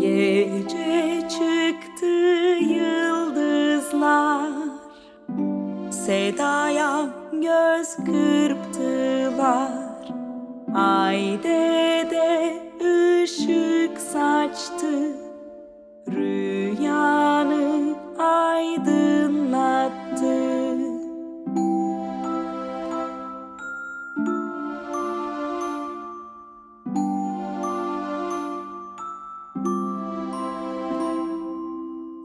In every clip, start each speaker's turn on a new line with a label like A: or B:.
A: Gece çıktı yıldızlar. Sedaya göz kırptılar. Ay de ışık saçtı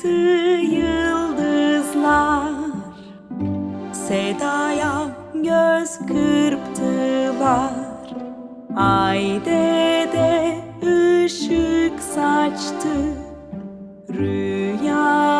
A: çıktı yıldızlar. Sedaya göz kırptılar. Ay de ışık saçtı. Rüyanı